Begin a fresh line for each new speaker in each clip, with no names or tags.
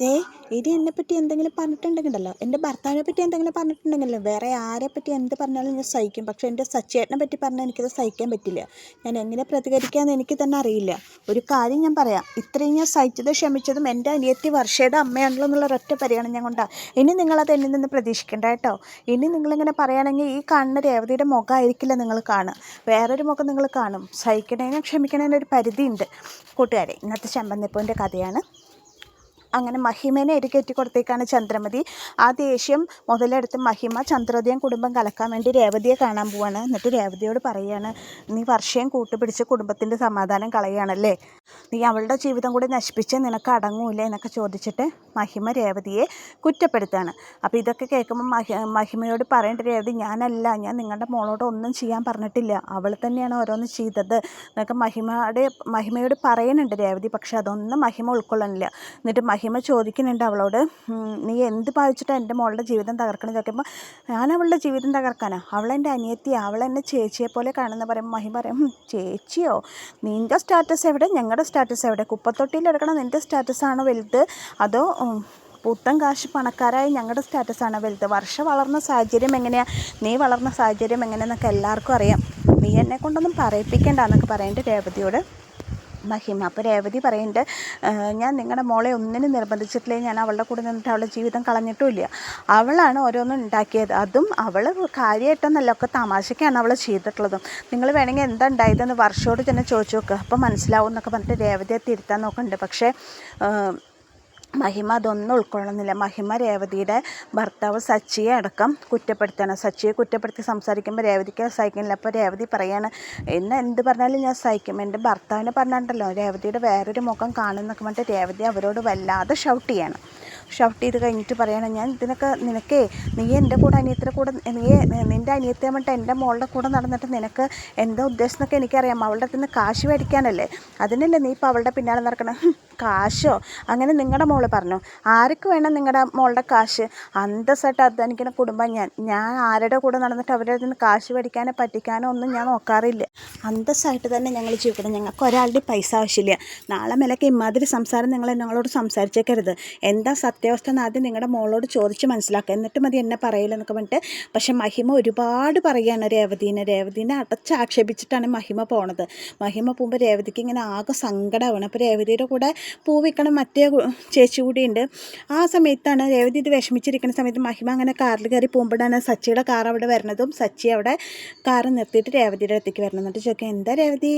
ദേ എന്നെ പറ്റി എന്തെങ്കിലും പറഞ്ഞിട്ടുണ്ടെങ്കിലോ എൻ്റെ ഭർത്താവിനെ പറ്റി എന്തെങ്കിലും പറഞ്ഞിട്ടുണ്ടെങ്കിലോ വേറെ ആരെപ്പറ്റി എന്ത് പറഞ്ഞാലും ഞാൻ സഹിക്കും പക്ഷെ എൻ്റെ സച്ചേട്ടനെ പറ്റി പറഞ്ഞാൽ എനിക്കത് സഹിക്കാൻ പറ്റില്ല ഞാൻ എങ്ങനെ പ്രതികരിക്കാമെന്ന് എനിക്ക് തന്നെ അറിയില്ല ഒരു കാര്യം ഞാൻ പറയാം ഇത്രയും ഞാൻ സഹിച്ചത് ക്ഷമിച്ചതും എൻ്റെ അനിയത്തി വർഷയുടെ അമ്മയാണല്ലോ എന്നുള്ള ഒറ്റ പരിഗണന കൊണ്ടാണ് ഇനി നിങ്ങളത് എന്നിൽ നിന്ന് പ്രതീക്ഷിക്കേണ്ട കേട്ടോ ഇനി നിങ്ങളിങ്ങനെ പറയുകയാണെങ്കിൽ ഈ കാണുന്ന രേവതിയുടെ മുഖമായിരിക്കില്ല നിങ്ങൾ കാണുക വേറൊരു മുഖം നിങ്ങൾ കാണും സഹിക്കണേനും ക്ഷമിക്കണേനും ഒരു പരിധിയുണ്ട് കൂട്ടുകാരെ ഇന്നത്തെ ചമ്പന്നിപ്പൂവിൻ്റെ കഥയാണ് അങ്ങനെ മഹിമേനെ എരികേറ്റി കൊടുത്തേക്കാണ് ചന്ദ്രമതി ആ ദേഷ്യം മുതലെടുത്ത് മഹിമ ചന്ദ്രോദയം കുടുംബം കലക്കാൻ വേണ്ടി രേവതിയെ കാണാൻ പോവാണ് എന്നിട്ട് രേവതിയോട് പറയുകയാണ് നീ വർഷയും കൂട്ടുപിടിച്ച് കുടുംബത്തിൻ്റെ സമാധാനം കളയുകയാണല്ലേ നീ അവളുടെ ജീവിതം കൂടി നശിപ്പിച്ച് നിനക്ക് അടങ്ങൂല്ലേ എന്നൊക്കെ ചോദിച്ചിട്ട് മഹിമ രേവതിയെ കുറ്റപ്പെടുത്താണ് അപ്പോൾ ഇതൊക്കെ കേൾക്കുമ്പോൾ മഹി മഹിമയോട് പറയേണ്ട രേവതി ഞാനല്ല ഞാൻ നിങ്ങളുടെ മോളോട് ഒന്നും ചെയ്യാൻ പറഞ്ഞിട്ടില്ല അവൾ തന്നെയാണ് ഓരോന്ന് ചെയ്തത് എന്നൊക്കെ മഹിമയുടെ മഹിമയോട് പറയുന്നുണ്ട് രേവതി പക്ഷെ അതൊന്നും മഹിമ ഉൾക്കൊള്ളണില്ല എന്നിട്ട് റഹിമ ചോദിക്കുന്നുണ്ട് അവളോട് നീ എന്ത് ഭാവിച്ചിട്ടാണ് എൻ്റെ മോളുടെ ജീവിതം തകർക്കണം ചോദിക്കുമ്പോൾ ഞാൻ അവളുടെ ജീവിതം തകർക്കാനാ അവളെൻ്റെ അനിയത്തിയാണ് അവളെന്നെ ചേച്ചിയെ പോലെ കാണുന്ന പറയുമ്പോൾ മഹിം പറയും ചേച്ചിയോ നിൻ്റെ സ്റ്റാറ്റസ് എവിടെ ഞങ്ങളുടെ സ്റ്റാറ്റസ് എവിടെ കുപ്പത്തൊട്ടിയിൽ എടുക്കണം നിൻ്റെ ആണോ വലുത് അതോ പുത്തൻ കാശ് പണക്കാരായ ഞങ്ങളുടെ സ്റ്റാറ്റസാണ് വലുത് വർഷം വളർന്ന സാഹചര്യം എങ്ങനെയാണ് നീ വളർന്ന സാഹചര്യം എങ്ങനെയാണെന്നൊക്കെ എല്ലാവർക്കും അറിയാം നീ എന്നെ കൊണ്ടൊന്നും പറയിപ്പിക്കേണ്ട എന്നൊക്കെ പറയേണ്ടത് രേവതിയോട് മഹിമ അപ്പോൾ രേവതി പറയുന്നുണ്ട് ഞാൻ നിങ്ങളുടെ മോളെ ഒന്നിനും നിർബന്ധിച്ചിട്ടില്ലേ ഞാൻ അവളുടെ കൂടെ നിന്നിട്ട് അവളുടെ ജീവിതം കളഞ്ഞിട്ടുമില്ല അവളാണ് ഓരോന്നും ഉണ്ടാക്കിയത് അതും അവൾ കാര്യമായിട്ടൊന്നല്ല ഒക്കെ തമാശയ്ക്കാണ് അവൾ ചെയ്തിട്ടുള്ളതും നിങ്ങൾ വേണമെങ്കിൽ എന്താ ഉണ്ടായതെന്ന് വർഷോട് തന്നെ ചോദിച്ചു നോക്കുക അപ്പോൾ മനസ്സിലാവും എന്നൊക്കെ പറഞ്ഞിട്ട് രേവതിയെ തിരുത്താൻ നോക്കുന്നുണ്ട് പക്ഷേ മഹിമ അതൊന്നും ഉൾക്കൊള്ളുന്നില്ല മഹിമ രേവതിയുടെ ഭർത്താവ് സച്ചിയെ അടക്കം കുറ്റപ്പെടുത്തണം സച്ചിയെ കുറ്റപ്പെടുത്തി സംസാരിക്കുമ്പോൾ രേവതിക്ക് സഹിക്കുന്നില്ല അപ്പോൾ രേവതി പറയാണ് എന്നെ എന്ത് പറഞ്ഞാലും ഞാൻ സഹിക്കും എൻ്റെ ഭർത്താവിനെ പറഞ്ഞിട്ടുണ്ടല്ലോ രേവതിയുടെ വേറൊരു മുഖം കാണുന്നൊക്കെ വേണ്ടിയിട്ട് രേവതി അവരോട് വല്ലാതെ ഷൗട്ട് ചെയ്യണം ഷൗട്ട് ചെയ്ത് കഴിഞ്ഞിട്ട് പറയണം ഞാൻ ഇതിനൊക്കെ നിനക്കേ നീ എൻ്റെ കൂടെ അനിയത്തിൻ്റെ കൂടെ നീ നിൻ്റെ അനിയത്തിയെ മറ്റേ എൻ്റെ മോളുടെ കൂടെ നടന്നിട്ട് നിനക്ക് എന്താ ഉദ്ദേശം എന്നൊക്കെ എനിക്കറിയാം അവളുടെ അടുത്ത് നിന്ന് കാശ് മേടിക്കാനല്ലേ അതിനല്ലേ നീ ഇപ്പം അവളുടെ പിന്നാലെ നടക്കണം കാശോ അങ്ങനെ നിങ്ങളുടെ മോള് പറഞ്ഞു ആർക്ക് വേണം നിങ്ങളുടെ മോളുടെ കാശ് അന്തസ്സായിട്ട് അധ്വാനിക്കുന്ന കുടുംബം ഞാൻ ഞാൻ ആരുടെ കൂടെ നടന്നിട്ട് അവരുടെ നിന്ന് കാശ് മേടിക്കാനോ പറ്റിക്കാനോ ഒന്നും ഞാൻ നോക്കാറില്ല അന്തസ്സായിട്ട് തന്നെ ഞങ്ങൾ ജീവിക്കണം ഞങ്ങൾക്ക് ഒരാളുടെ പൈസ ആവശ്യമില്ല നാളെ മേലൊക്കെ ഇമാതിരി സംസാരം നിങ്ങൾ ഞങ്ങളോട് സംസാരിച്ചേക്കരുത് എന്താ സത്യം സത്യാവസ്ഥ എന്ന് ആദ്യം നിങ്ങളുടെ മോളോട് ചോദിച്ച് മനസ്സിലാക്കുക എന്നിട്ട് മതി എന്നെ പറയില്ല എന്നൊക്കെ പറഞ്ഞിട്ട് പക്ഷേ മഹിമ ഒരുപാട് പറയുകയാണ് രേവതീനെ രേവതീനെ അടച്ചാക്ഷേപിച്ചിട്ടാണ് മഹിമ പോണത് മഹിമ പോകുമ്പോൾ രേവതിക്ക് ഇങ്ങനെ ആകെ സങ്കടമാണ് അപ്പോൾ രേവതിയുടെ കൂടെ പൂ വിൽക്കണം മറ്റേ ചേച്ചി കൂടി ഉണ്ട് ആ സമയത്താണ് രേവതി ഇത് വിഷമിച്ചിരിക്കുന്ന സമയത്ത് മഹിമ അങ്ങനെ കാറിൽ കയറി പോകുമ്പോഴാണ് സച്ചിയുടെ കാർ അവിടെ വരുന്നതും സച്ചി അവിടെ കാർ നിർത്തിയിട്ട് രേവതിയുടെ അടുത്തേക്ക് വരണം എന്നിട്ട് ചോദിക്കുക എന്താ രേവതി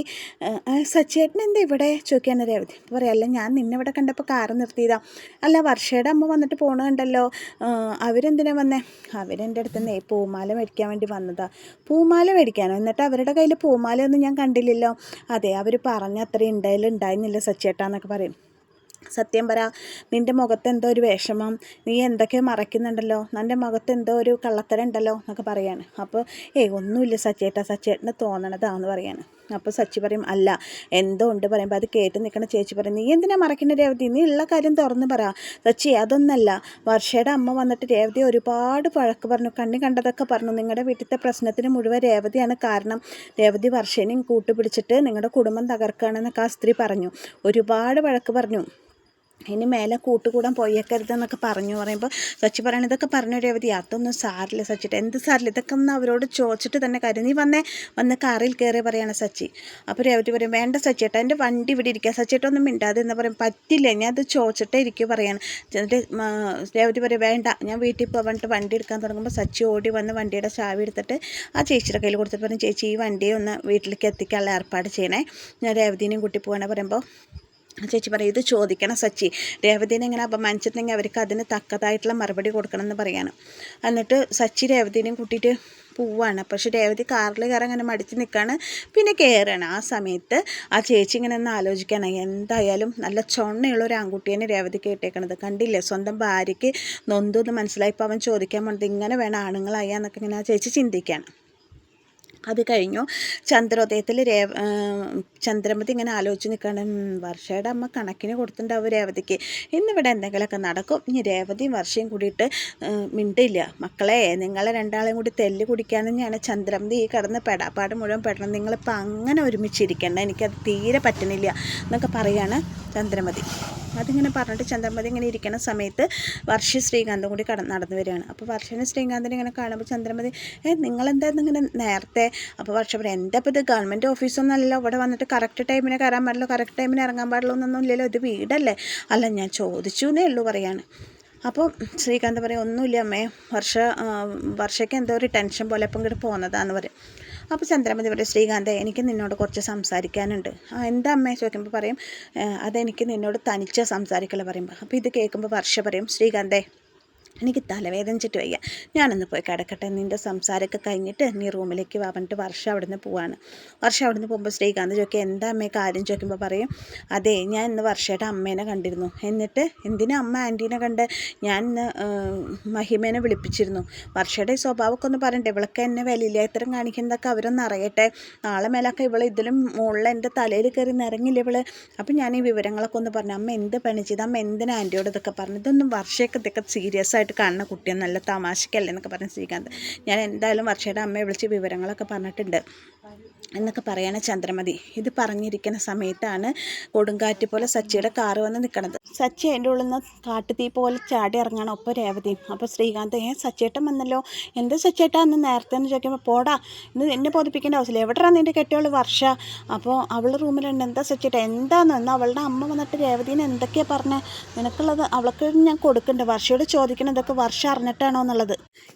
സച്ചിയേട്ടൻ എന്താ ഇവിടെ ചോദിക്കുകയാണ് രേവതി പറയാം അല്ല ഞാൻ നിന്നെ ഇവിടെ കണ്ടപ്പോൾ കാർ നിർത്തിയതാണ് അല്ല വർഷയുടെ അമ്മ വന്നിട്ട് പോണ കണ്ടല്ലോ അവരെന്തിനാ വന്നേ അവരെൻ്റെ അടുത്ത് നിന്നേ പൂമാല മേടിക്കാൻ വേണ്ടി വന്നതാ പൂമാല മേടിക്കാനോ എന്നിട്ട് അവരുടെ കയ്യിൽ പൂമാലയൊന്നും ഞാൻ കണ്ടില്ലല്ലോ അതെ അവർ പറഞ്ഞ അത്രയും ഉണ്ടായാലും ഉണ്ടായിരുന്നില്ല സച്ചേട്ടാന്നൊക്കെ പറയും സത്യം പറ നിൻ്റെ മുഖത്ത് എന്തോ ഒരു വിഷമം നീ എന്തൊക്കെയോ മറയ്ക്കുന്നുണ്ടല്ലോ നിൻ്റെ മുഖത്ത് എന്തോ ഒരു കള്ളത്തരം ഉണ്ടല്ലോ എന്നൊക്കെ പറയാണ് അപ്പോൾ ഏയ് ഒന്നുമില്ല സച്ചേട്ട സച്ചേട്ടന് തോന്നണതാന്ന് പറയാണ് അപ്പോൾ സച്ചി പറയും അല്ല എന്തോ ഉണ്ട് പറയുമ്പോൾ അത് കേട്ട് നിൽക്കണ ചേച്ചി പറയും നീ എന്തിനാ മറക്കേണ്ട രേവതി നീ ഉള്ള കാര്യം തുറന്ന് പറ സച്ചി അതൊന്നല്ല വർഷയുടെ അമ്മ വന്നിട്ട് രേവതി ഒരുപാട് പഴക്ക് പറഞ്ഞു കണ്ണി കണ്ടതൊക്കെ പറഞ്ഞു നിങ്ങളുടെ വീട്ടിലത്തെ പ്രശ്നത്തിന് മുഴുവൻ രേവതിയാണ് കാരണം രേവതി വർഷേനെയും കൂട്ടുപിടിച്ചിട്ട് നിങ്ങളുടെ കുടുംബം തകർക്കുകയാണെന്നൊക്കെ ആ സ്ത്രീ പറഞ്ഞു ഒരുപാട് വഴക്ക് പറഞ്ഞു ഇനി മേലെ പോയേക്കരുത് എന്നൊക്കെ പറഞ്ഞു പറയുമ്പോൾ സച്ചി പറയണ ഇതൊക്കെ പറഞ്ഞു രേവതി അതൊന്നും സാറില്ല സച്ചിട്ട് എന്ത് സാറില്ല ഇതൊക്കെ ഒന്ന് അവരോട് ചോദിച്ചിട്ട് തന്നെ കാര്യം നീ വന്നേ വന്ന് കാറിൽ കയറി പറയണ സച്ചി അപ്പോൾ രേവതി പറയും വേണ്ട സച്ചിട്ട് എൻ്റെ വണ്ടി ഇവിടെ ഇരിക്കുക സച്ചിട്ടൊന്നും മിണ്ടാതെ എന്ന് പറയും പറ്റില്ല ഞാൻ അത് ചോദിച്ചിട്ടേ ഇരിക്കും പറയാണ് എന്നിട്ട് രേവതി പറയും വേണ്ട ഞാൻ വീട്ടിൽ പോകാനിട്ട് വണ്ടി എടുക്കാൻ തുടങ്ങുമ്പോൾ സച്ചി ഓടി വന്ന് വണ്ടിയുടെ ചാവി എടുത്തിട്ട് ആ ചേച്ചിയുടെ കയ്യിൽ കൊടുത്തിട്ട് പറയും ചേച്ചി ഈ വണ്ടിയെ ഒന്ന് വീട്ടിലേക്ക് എത്തിക്കാനുള്ള ഏർപ്പാട് ചെയ്യണേ ഞാൻ രേവതിനെയും കൂട്ടി പോകണേ പറയുമ്പോൾ ചേച്ചി പറയും ഇത് ചോദിക്കണം സച്ചി രേവതിനെ ഇങ്ങനെ അപമാനിച്ചിട്ടുണ്ടെങ്കിൽ അവർക്ക് അതിന് തക്കതായിട്ടുള്ള മറുപടി കൊടുക്കണം എന്ന് പറയാണ് എന്നിട്ട് സച്ചി രേവതിനെയും കൂട്ടിയിട്ട് പോവാണ് പക്ഷെ രേവതി കാറിൽ കയറി അങ്ങനെ മടിച്ച് നിൽക്കുകയാണ് പിന്നെ കയറുകയാണ് ആ സമയത്ത് ആ ചേച്ചി ഇങ്ങനെ ഒന്ന് ആലോചിക്കുകയാണ് എന്തായാലും നല്ല ചൊണ്ണയുള്ള ഒരു ആൺകുട്ടിയാണ് രേവതി കേട്ടേക്കണത് കണ്ടില്ലേ സ്വന്തം ഭാര്യയ്ക്ക് നൊന്തൊന്ന് മനസ്സിലായി അവൻ ചോദിക്കാൻ പോണത് ഇങ്ങനെ വേണം ആണുങ്ങളായാന്നൊക്കെ ഇങ്ങനെ ആ ചേച്ചി ചിന്തിക്കുകയാണ് അത് കഴിഞ്ഞു ചന്ദ്രോദയത്തിൽ രേവ ചന്ദ്രമതി ഇങ്ങനെ ആലോചിച്ച് നിൽക്കണം വർഷയുടെ അമ്മ കണക്കിന് കൊടുത്തിട്ടുണ്ടാവും രേവതിക്ക് ഇന്നിവിടെ എന്തെങ്കിലുമൊക്കെ നടക്കും ഇനി രേവതിയും വർഷയും കൂടിയിട്ട് മിണ്ടില്ല മക്കളെ നിങ്ങളെ രണ്ടാളെയും കൂടി തെല്ല് കുടിക്കാനും ഞാൻ ചന്ദ്രമതി ഈ കിടന്ന് പെടാപ്പാട് മുഴുവൻ പെടണം നിങ്ങളിപ്പോൾ അങ്ങനെ ഒരുമിച്ചിരിക്കേണ്ട എനിക്കത് തീരെ പറ്റണില്ല എന്നൊക്കെ പറയുകയാണ് ചന്ദ്രമതി അതിങ്ങനെ പറഞ്ഞിട്ട് ചന്ദ്രമതി ഇങ്ങനെ ഇരിക്കുന്ന സമയത്ത് വർഷ ശ്രീകാന്തും കൂടി കട നടന്നു വരികയാണ് അപ്പോൾ വർഷനും ശ്രീകാന്തിനെ ഇങ്ങനെ കാണുമ്പോൾ ചന്ദ്രമതി ഏ നിങ്ങളെന്തായിരുന്നു ഇങ്ങനെ നേരത്തെ അപ്പോൾ വർഷം പറയും എന്താ ഇപ്പോൾ ഇത് ഗവൺമെൻറ് ഓഫീസൊന്നുമല്ലല്ലോ ഇവിടെ വന്നിട്ട് കറക്റ്റ് ടൈമിന് കയറാൻ പാടില്ല കറക്റ്റ് ടൈമിന് ഇറങ്ങാൻ പാടില്ല എന്നൊന്നും ഇല്ലല്ലോ ഇത് വീടല്ലേ അല്ല ഞാൻ ചോദിച്ചു എന്നേ ഉള്ളൂ പറയാണ് അപ്പോൾ ശ്രീകാന്ത് പറയും ഒന്നുമില്ല അമ്മേ വർഷ വർഷയ്ക്ക് എന്തോ ഒരു ടെൻഷൻ പോലെ അപ്പം ഇങ്ങോട്ട് പോകുന്നതാണെന്ന് പറയും അപ്പോൾ ചന്ദ്രമതി പറയും ശ്രീകാന്ത എനിക്ക് നിന്നോട് കുറച്ച് സംസാരിക്കാനുണ്ട് എന്താ അമ്മയെ ചോദിക്കുമ്പോൾ പറയും അതെനിക്ക് നിന്നോട് തനിച്ചാണ് സംസാരിക്കല പറയുമ്പോൾ അപ്പോൾ ഇത് കേൾക്കുമ്പോൾ വർഷ പറയും ശ്രീകാന്തേ എനിക്ക് തലവേദനിച്ചിട്ട് വയ്യ ഞാനൊന്ന് പോയി കിടക്കട്ടെ നിൻ്റെ സംസാരമൊക്കെ കഴിഞ്ഞിട്ട് നീ റൂമിലേക്ക് വാ പറഞ്ഞിട്ട് വർഷം അവിടെ നിന്ന് പോവാണ് വർഷം അവിടെ നിന്ന് പോകുമ്പോൾ ശ്രീകാന്ത് ചോദിക്കുക എന്താ അമ്മയെ കാര്യം ചോദിക്കുമ്പോൾ പറയും അതെ ഞാൻ ഇന്ന് വർഷയുടെ അമ്മേനെ കണ്ടിരുന്നു എന്നിട്ട് എന്തിനാ അമ്മ ആൻറ്റീനെ കണ്ട് ഞാൻ ഇന്ന് മഹിമേനെ വിളിപ്പിച്ചിരുന്നു വർഷയുടെ സ്വഭാവമൊക്കെ ഒന്ന് പറയണ്ടേ ഇവളൊക്കെ എന്നെ വിലയില്ല ഇത്തരം കാണിക്കുന്നതൊക്കെ അവരൊന്ന് അറിയട്ടെ നാളെ മേലൊക്കെ ഇവൾ ഇതിലും മുകളിൽ എൻ്റെ തലയിൽ കയറി നിറങ്ങില്ല ഇവള് അപ്പം ഞാൻ ഈ വിവരങ്ങളൊക്കെ ഒന്ന് പറഞ്ഞു അമ്മ എന്ത് പണി ചെയ്ത് അമ്മ എന്തിനാ ആൻറ്റിയോട് ഇതൊക്കെ പറഞ്ഞു ഇതൊന്നും വർഷയൊക്കെ ഇതൊക്കെ സീരിയസ് ആയിട്ട് ആദ്യമായിട്ട് കാണുന്ന കുട്ടിയെ നല്ല തമാശക്കല്ലേ എന്നൊക്കെ പറഞ്ഞ് ശ്രീകാന്ത് ഞാൻ എന്തായാലും വർഷയുടെ അമ്മയെ വിളിച്ച് വിവരങ്ങളൊക്കെ പറഞ്ഞിട്ടുണ്ട് എന്നൊക്കെ പറയാണ് ചന്ദ്രമതി ഇത് പറഞ്ഞിരിക്കുന്ന സമയത്താണ് കൊടുങ്കാറ്റ് പോലെ സച്ചിയുടെ കാറ് വന്ന് നിൽക്കുന്നത് സച്ചി അതിൻ്റെ ഉള്ളിൽ നിന്ന് കാട്ടുതീ പോലെ ചാടി ഇറങ്ങണം ഒപ്പം രേവതിയും അപ്പോൾ ശ്രീകാന്ത് ഏ സച്ചേട്ടൻ വന്നല്ലോ എന്ത് സച്ചേട്ടാ അന്ന് നേരത്തെ എന്ന് ചോദിക്കുമ്പോൾ പോടാ ഇന്ന് എന്നെ ബോധിപ്പിക്കേണ്ട ആവശ്യമില്ല എവിടെയാണ് നിൻ്റെ കെട്ടിയുള്ള വർഷ അപ്പോൾ അവൾ റൂമിലുണ്ട് എന്താ സച്ചേട്ടാ എന്താന്ന് എന്നാൽ അവളുടെ അമ്മ വന്നിട്ട് രേവതീനെ എന്തൊക്കെയാണ് പറഞ്ഞത് നിനക്കുള്ളത് അവൾക്ക് ഞാൻ കൊടുക്കേണ്ടത് വർഷയോട് ചോദിക്കണം ഇതൊക്കെ വർഷം അറിഞ്ഞിട്ടാണോ എന്നുള്ളത്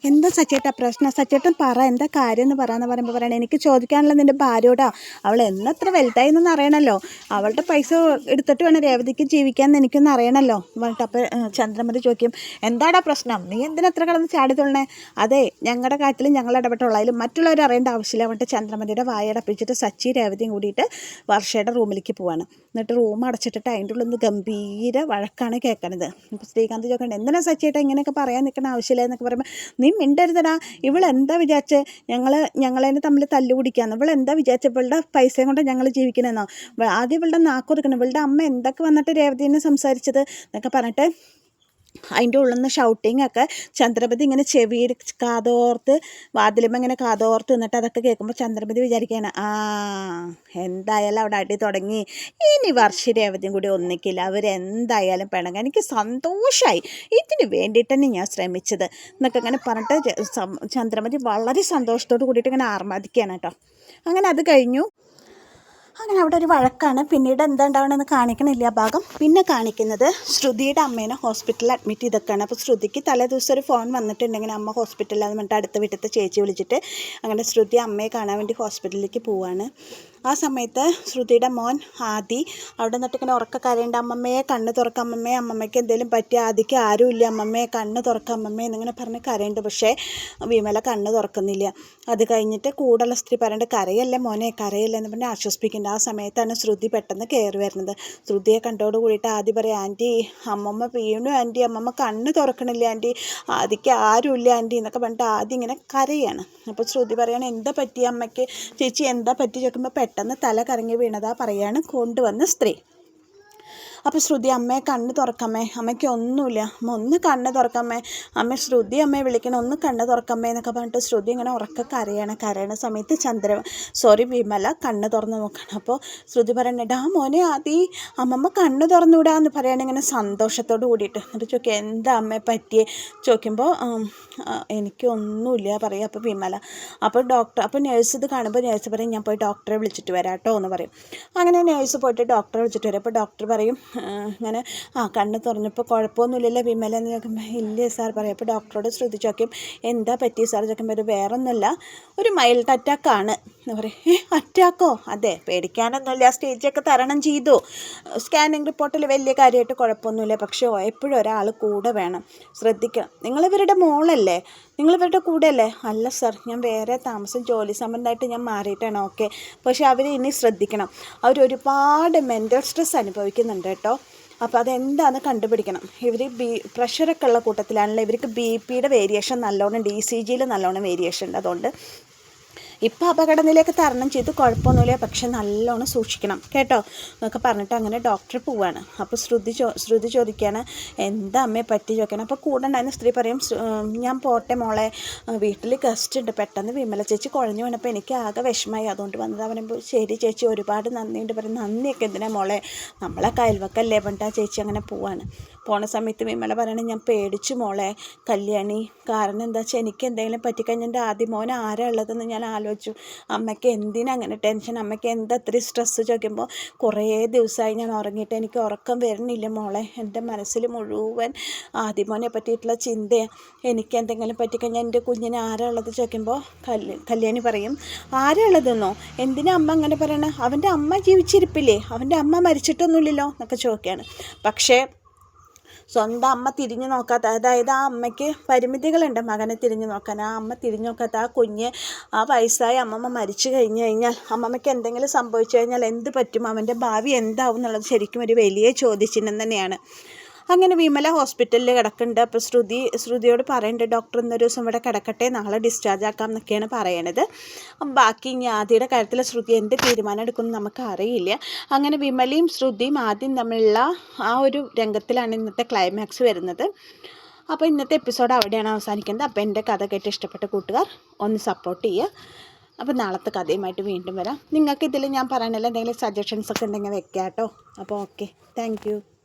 എന്താ സച്ചേട്ട പ്രശ്നം സച്ചേട്ടൻ പറ എന്താ കാര്യം എന്ന് പറയാന്ന് പറയുമ്പോൾ പറയണേ എനിക്ക് ചോദിക്കാനുള്ള നിന്റെ ഭാര്യയോടാ അവൾ എന്നത്ര വലുതായി എന്നൊന്ന് അറിയണല്ലോ അവളുടെ പൈസ എടുത്തിട്ട് വേണം രേവതിക്ക് എന്ന് എനിക്കൊന്ന് അറിയണല്ലോ പറഞ്ഞിട്ട് അപ്പോൾ ചന്ദ്രമതി ചോദിക്കും എന്താടാ പ്രശ്നം നീ എന്തിനാ എത്ര ചാടി ചാടിത്തുള്ളണേ അതെ ഞങ്ങളുടെ കാര്യത്തിൽ ഞങ്ങൾ ഇടപെട്ടുള്ളതിലും മറ്റുള്ളവർ അറിയേണ്ട ആവശ്യമില്ല പറഞ്ഞിട്ട് ചന്ദ്രമതിയുടെ വായടപ്പിച്ചിട്ട് സച്ചി രേവതിയും കൂടിയിട്ട് വർഷയുടെ റൂമിലേക്ക് പോവാണ് എന്നിട്ട് റൂം അടച്ചിട്ടിട്ട് അതിൻ്റെ ഉള്ളിൽ നിന്ന് ഗംഭീര വഴക്കാണ് കേൾക്കണത് അപ്പോൾ ശ്രീകാന്ത് ചോദിക്കേണ്ടത് എന്തിനാ സച്ചിയായിട്ട് ഇങ്ങനെ എന്നൊക്കെ പറയാൻ നിൽക്കണ ആവശ്യമില്ല എന്നൊക്കെ പറയുമ്പോൾ നീ മിണ്ടരുതടാ ഇവൾ എന്താ വിചാരിച്ച് ഞങ്ങൾ ഞങ്ങളതിനെ തമ്മിൽ തല്ലുപിടിക്കാന്ന് ഇവൾ എന്താ വിചാരിച്ച ഇവളുടെ പൈസയും കൊണ്ട് ഞങ്ങൾ ജീവിക്കണമെന്നോ ആദ്യം ഇവളുടെ നാക്കൊതുക്കണം ഇവളുടെ അമ്മ എന്തൊക്കെ വന്നിട്ട് രേവതിനെ സംസാരിച്ചത് എന്നൊക്കെ പറഞ്ഞിട്ട് അതിൻ്റെ ഉള്ളിൽ നിന്ന് ഷൗട്ടിങ് ഒക്കെ ചന്ദ്രപതി ഇങ്ങനെ ചെവിയിൽ കാതോർത്ത് വാതിലുമ്പോൾ ഇങ്ങനെ കാതോർത്ത് നിന്നിട്ട് അതൊക്കെ കേൾക്കുമ്പോൾ ചന്ദ്രപതി വിചാരിക്കുകയാണ് ആ എന്തായാലും അവിടെ അടി തുടങ്ങി ഇനി വർഷ രേവതിയും കൂടി ഒന്നിക്കില്ല അവരെന്തായാലും പിണങ്ങാൻ എനിക്ക് സന്തോഷമായി ഇതിന് വേണ്ടിയിട്ട് തന്നെ ഞാൻ ശ്രമിച്ചത് എന്നൊക്കെ ഇങ്ങനെ പറഞ്ഞിട്ട് ചന്ദ്രപതി വളരെ സന്തോഷത്തോട് കൂടിയിട്ട് ഇങ്ങനെ ആർമാദിക്കുകയാണ് കേട്ടോ അങ്ങനെ അത് കഴിഞ്ഞു അങ്ങനെ അവിടെ ഒരു വഴക്കാണ് പിന്നീട് എന്താ ഉണ്ടാവണമെന്ന് കാണിക്കണില്ല ആ ഭാഗം പിന്നെ കാണിക്കുന്നത് ശ്രുതിയുടെ അമ്മേനെ ഹോസ്പിറ്റലിൽ അഡ്മിറ്റ് ചെയ്തൊക്കെയാണ് അപ്പോൾ ശ്രുതിക്ക് തലേ ദിവസം ഒരു ഫോൺ വന്നിട്ടുണ്ടെങ്കിൽ അമ്മ ഹോസ്പിറ്റലിൽ അത് പറഞ്ഞിട്ട് അടുത്ത വീട്ടിലത്തെ ചേച്ചി വിളിച്ചിട്ട് അങ്ങനെ ശ്രുതി അമ്മയെ കാണാൻ വേണ്ടി ഹോസ്പിറ്റലിലേക്ക് പോവാണ് ആ സമയത്ത് ശ്രുതിയുടെ മോൻ ആദി അവിടെ നിന്നിട്ടിങ്ങനെ ഉറക്ക കരയുണ്ട് അമ്മമ്മയെ കണ്ണ് തുറക്ക അമ്മമ്മേ അമ്മമ്മയ്ക്ക് എന്തെങ്കിലും പറ്റിയ ആദിക്ക് ആരുമില്ല അമ്മമ്മേ കണ്ണ് തുറക്ക അമ്മമ്മേ എന്നിങ്ങനെ പറഞ്ഞ് കരയുണ്ട് പക്ഷേ വിമല കണ്ണ് തുറക്കുന്നില്ല അത് കഴിഞ്ഞിട്ട് കൂടെയുള്ള സ്ത്രീ പറയേണ്ട കരയല്ലേ മോനെ കരയല്ലേ എന്ന് പറഞ്ഞ് ആശ്വസിപ്പിക്കുന്നുണ്ട് ആ സമയത്താണ് ശ്രുതി പെട്ടെന്ന് കയറി വരുന്നത് ശ്രുതിയെ കണ്ടോട് കൂടിയിട്ട് ആദ്യം പറയാം ആൻറ്റി അമ്മമ്മ വീണു ആൻറ്റി അമ്മമ്മ കണ്ണ് തുറക്കണില്ല ആൻറ്റി ആദിക്ക് ആരുമില്ല ആൻറ്റി എന്നൊക്കെ പറഞ്ഞിട്ട് ആദ്യം ഇങ്ങനെ കരയാണ് അപ്പോൾ ശ്രുതി പറയണം എന്താ പറ്റിയ അമ്മയ്ക്ക് ചേച്ചി എന്താ പറ്റി ചോദിക്കുമ്പോൾ പെട്ടെന്ന് പെട്ടെന്ന് തല കറങ്ങി വീണതാ പറയാണ് കൊണ്ടുവന്ന സ്ത്രീ അപ്പോൾ ശ്രുതി അമ്മയെ കണ്ണ് തുറക്കമ്മേ അമ്മയ്ക്ക് ഒന്നുമില്ല അമ്മ ഒന്ന് കണ്ണ് തുറക്കമ്മേ അമ്മ ശ്രുതി അമ്മയെ വിളിക്കണം ഒന്ന് കണ്ണ് തുറക്കമ്മേ എന്നൊക്കെ പറഞ്ഞിട്ട് ശ്രുതി ഇങ്ങനെ ഉറക്ക കരയണ കരയണ സമയത്ത് ചന്ദ്ര സോറി വിമല കണ്ണ് തുറന്ന് നോക്കണം അപ്പോൾ ശ്രുതി പറയണേ ഡാ മോനെ ആദി അമ്മമ്മ കണ്ണ് തുറന്നുവിടാ എന്ന് പറയണ ഇങ്ങനെ സന്തോഷത്തോട് കൂടിയിട്ട് എന്നിട്ട് ചോദിക്കുക എന്താ അമ്മയെ പറ്റിയേ ചോദിക്കുമ്പോൾ എനിക്ക് ഒന്നുമില്ല പറയുക അപ്പോൾ വിമല അപ്പോൾ ഡോക്ടർ അപ്പോൾ നേഴ്സ് ഇത് കാണുമ്പോൾ നേഴ്സ് പറയും ഞാൻ പോയി ഡോക്ടറെ വിളിച്ചിട്ട് വരാം കേട്ടോ എന്ന് പറയും അങ്ങനെ നേഴ്സ് പോയിട്ട് ഡോക്ടറെ വിളിച്ചിട്ട് വരാം അപ്പോൾ ഡോക്ടർ പറയും അങ്ങനെ ആ കണ്ണ് തുറഞ്ഞപ്പോൾ കുഴപ്പമൊന്നുമില്ലല്ലോ വിമല എന്ന് ചോദിക്കുമ്പോൾ ഇല്ല സാർ പറയാം അപ്പോൾ ഡോക്ടറോട് ശ്രദ്ധിച്ചു നോക്കിയും എന്താ പറ്റി സാർ ചോദിക്കുമ്പോൾ വേറെ ഒന്നുമില്ല ഒരു മൈൽഡ് അറ്റാക്കാണ് എന്ന് പറയും ഏ അറ്റാക്കോ അതെ പേടിക്കാനൊന്നുമില്ല സ്റ്റേജൊക്കെ തരണം ചെയ്തു സ്കാനിങ് റിപ്പോർട്ടിൽ വലിയ കാര്യമായിട്ട് കുഴപ്പമൊന്നുമില്ല പക്ഷേ എപ്പോഴും ഒരാൾ കൂടെ വേണം ശ്രദ്ധിക്കണം നിങ്ങളിവരുടെ മോളല്ലേ നിങ്ങളിവരുടെ കൂടെ അല്ലേ അല്ല സർ ഞാൻ വേറെ താമസം ജോലി സംബന്ധമായിട്ട് ഞാൻ മാറിയിട്ടാണ് ഓക്കെ പക്ഷേ അവർ ഇനി ശ്രദ്ധിക്കണം അവരൊരുപാട് മെൻറ്റൽ സ്ട്രെസ് അനുഭവിക്കുന്നുണ്ട് കേട്ടോ കേട്ടോ അപ്പോൾ അതെന്താണെന്ന് കണ്ടുപിടിക്കണം ഇവർ ബി പ്രഷറൊക്കെ ഉള്ള കൂട്ടത്തിലാണല്ലോ ഇവർക്ക് ബി പിയുടെ വേരിയേഷൻ നല്ലോണം ഡി സി ജിയിൽ നല്ലോണം വേരിയേഷൻ ഉണ്ട് അതുകൊണ്ട് ഇപ്പോൾ അപകടനിലേക്ക് തരണം ചെയ്തു കുഴപ്പമൊന്നുമില്ല പക്ഷെ നല്ലോണം സൂക്ഷിക്കണം കേട്ടോ എന്നൊക്കെ പറഞ്ഞിട്ട് അങ്ങനെ ഡോക്ടർ പോവാണ് അപ്പോൾ ശ്രുതി ചോ ശ്രുതി ചോദിക്കുകയാണ് എന്താ അമ്മയെ പറ്റി ചോദിക്കണം അപ്പോൾ കൂടെ ഉണ്ടായിരുന്ന സ്ത്രീ പറയും ഞാൻ പോട്ടെ മോളെ വീട്ടിൽ ഗസ്റ്റ് ഉണ്ട് പെട്ടെന്ന് വിമല ചേച്ചി കുഴഞ്ഞു വീണപ്പോൾ എനിക്ക് ആകെ വിഷമമായി അതുകൊണ്ട് വന്നത് അവനെ ശരി ചേച്ചി ഒരുപാട് നന്ദിയുണ്ട് പറയും നന്ദിയൊക്കെ എന്തിനാ മോളെ നമ്മളെ കയൽവക്കല്ലേ പണ്ടാ ചേച്ചി അങ്ങനെ പോവാണ് പോണ സമയത്ത് വിമല പറയണ ഞാൻ പേടിച്ചു മോളെ കല്യാണി കാരണം എന്താ വെച്ചാൽ എനിക്ക് എന്തെങ്കിലും പറ്റിക്കഴിഞ്ഞാൽ എൻ്റെ ആദ്യം മോൻ ആരാ ഉള്ളതെന്ന് ഞാൻ ആലോചിച്ചു അമ്മയ്ക്ക് എന്തിനാ അങ്ങനെ ടെൻഷൻ അമ്മയ്ക്ക് എന്താ ഇത്രയും സ്ട്രെസ്സ് ചോദിക്കുമ്പോൾ കുറേ ദിവസമായി ഞാൻ ഉറങ്ങിയിട്ട് എനിക്ക് ഉറക്കം വരുന്നില്ല മോളെ എൻ്റെ മനസ്സിൽ മുഴുവൻ ആദ്യമോനെ പറ്റിയിട്ടുള്ള ചിന്തയാണ് എനിക്ക് എന്തെങ്കിലും പറ്റിക്കഴിഞ്ഞാൽ എൻ്റെ കുഞ്ഞിന് ആരാ ഉള്ളത് ചോദിക്കുമ്പോൾ കല്യാണി പറയും ആരാ ഉള്ളതെന്നോ എന്തിനാ അമ്മ അങ്ങനെ പറയണേ അവൻ്റെ അമ്മ ജീവിച്ചിരിപ്പില്ലേ അവൻ്റെ അമ്മ മരിച്ചിട്ടൊന്നുമില്ലല്ലോ എന്നൊക്കെ ചോദിക്കുകയാണ് പക്ഷേ സ്വന്തം അമ്മ തിരിഞ്ഞു നോക്കാത്ത അതായത് ആ അമ്മയ്ക്ക് പരിമിതികളുണ്ട് മകനെ തിരിഞ്ഞു നോക്കാൻ ആ അമ്മ തിരിഞ്ഞു നോക്കാത്ത ആ കുഞ്ഞ് ആ വയസ്സായ അമ്മമ്മ മരിച്ചു കഴിഞ്ഞു കഴിഞ്ഞാൽ അമ്മമ്മയ്ക്ക് എന്തെങ്കിലും സംഭവിച്ചു കഴിഞ്ഞാൽ എന്ത് പറ്റും അവൻ്റെ ഭാവി എന്താവും എന്നുള്ളത് ശരിക്കും ഒരു വലിയ ചോദ്യചിഹ്നം തന്നെയാണ് അങ്ങനെ വിമല ഹോസ്പിറ്റലിൽ കിടക്കുന്നുണ്ട് അപ്പോൾ ശ്രുതി ശ്രുതിയോട് പറയുന്നുണ്ട് ഡോക്ടർ ഇന്നൊരു ദിവസം ഇവിടെ കിടക്കട്ടെ നാളെ ഡിസ്ചാർജ് ആക്കാം എന്നൊക്കെയാണ് പറയണത് ബാക്കി ഇനി ആദ്യയുടെ കാര്യത്തിൽ ശ്രുതി എന്ത് തീരുമാനം എടുക്കുന്നു നമുക്ക് അറിയില്ല അങ്ങനെ വിമലയും ശ്രുതിയും ആദ്യം തമ്മിലുള്ള ആ ഒരു രംഗത്തിലാണ് ഇന്നത്തെ ക്ലൈമാക്സ് വരുന്നത് അപ്പോൾ ഇന്നത്തെ എപ്പിസോഡ് അവിടെയാണ് അവസാനിക്കുന്നത് അപ്പോൾ എൻ്റെ കഥ കേട്ട് ഇഷ്ടപ്പെട്ട കൂട്ടുകാർ ഒന്ന് സപ്പോർട്ട് ചെയ്യുക അപ്പോൾ നാളത്തെ കഥയുമായിട്ട് വീണ്ടും വരാം നിങ്ങൾക്ക് ഇതിൽ ഞാൻ പറയാനുള്ള എന്തെങ്കിലും സജഷൻസ് ഒക്കെ ഉണ്ടെങ്കിൽ വെക്കാം കേട്ടോ അപ്പോൾ ഓക്കെ താങ്ക്